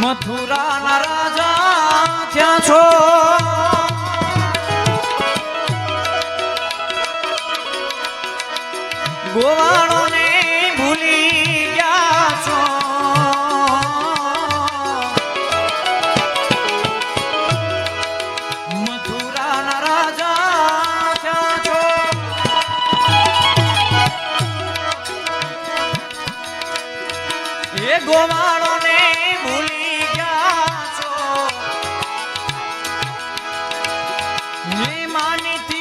મથુરાના રાજા ક્યાં છો. ગોવાળોને એ ગોવાળોને ભૂલી ગયા છો માનીથી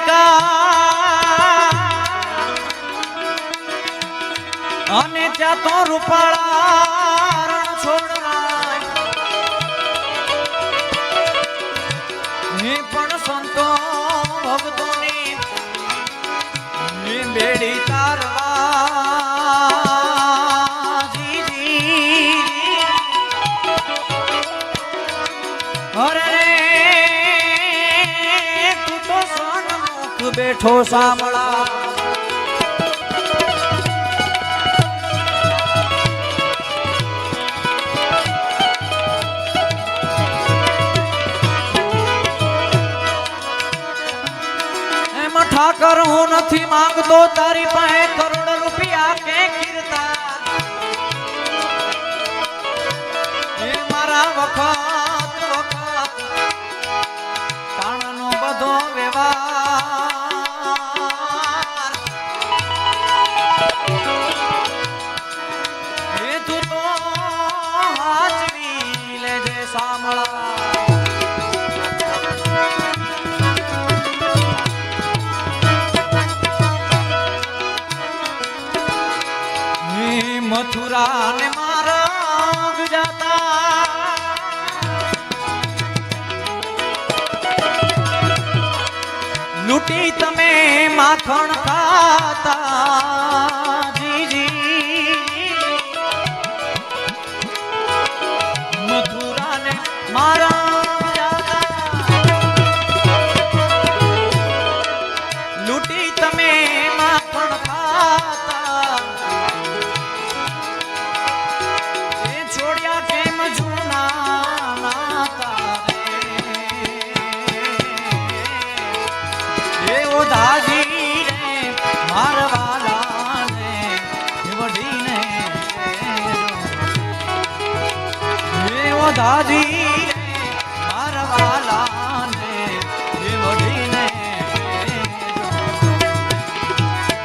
દ્વારિકા અને ત્યાં તો રૂપાળા હે પણ સંતો ભક્તોની બેડી બેઠો સાંભળા એમ ઠાકર હું નથી માંગતો તારી પાસે કરોડ રૂપિયા કે કીર્તા લેજે મથુરા ને મારા જાતા લૂંટી તમે માખણ ખાતા દાદી